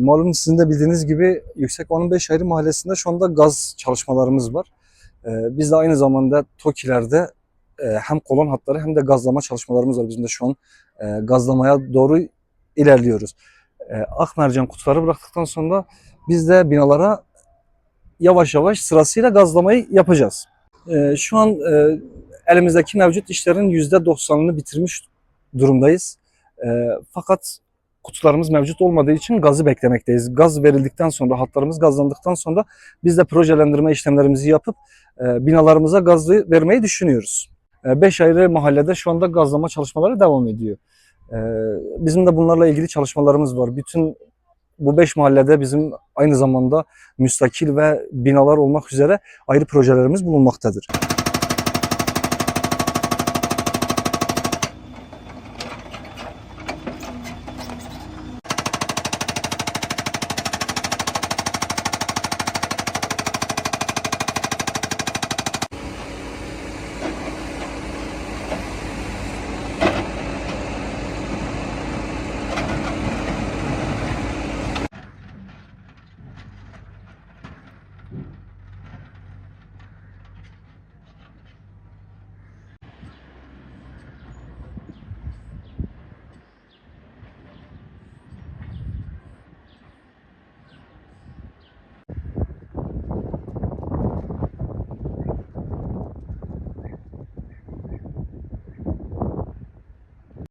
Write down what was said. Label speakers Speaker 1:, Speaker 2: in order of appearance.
Speaker 1: Malum sizin de bildiğiniz gibi Yüksek 15 ayrı mahallesinde şu anda gaz çalışmalarımız var. Ee, biz de aynı zamanda TOKİ'lerde e, hem kolon hatları hem de gazlama çalışmalarımız var. Bizim de şu an e, gazlamaya doğru ilerliyoruz. E, Akmercan kutuları bıraktıktan sonra biz de binalara yavaş yavaş sırasıyla gazlamayı yapacağız. Şu an elimizdeki mevcut işlerin %90'ını bitirmiş durumdayız. Fakat kutularımız mevcut olmadığı için gazı beklemekteyiz. Gaz verildikten sonra, hatlarımız gazlandıktan sonra biz de projelendirme işlemlerimizi yapıp e, binalarımıza gazı vermeyi düşünüyoruz. 5 ayrı mahallede şu anda gazlama çalışmaları devam ediyor. E, bizim de bunlarla ilgili çalışmalarımız var. Bütün bu 5 mahallede bizim aynı zamanda müstakil ve binalar olmak üzere ayrı projelerimiz bulunmaktadır.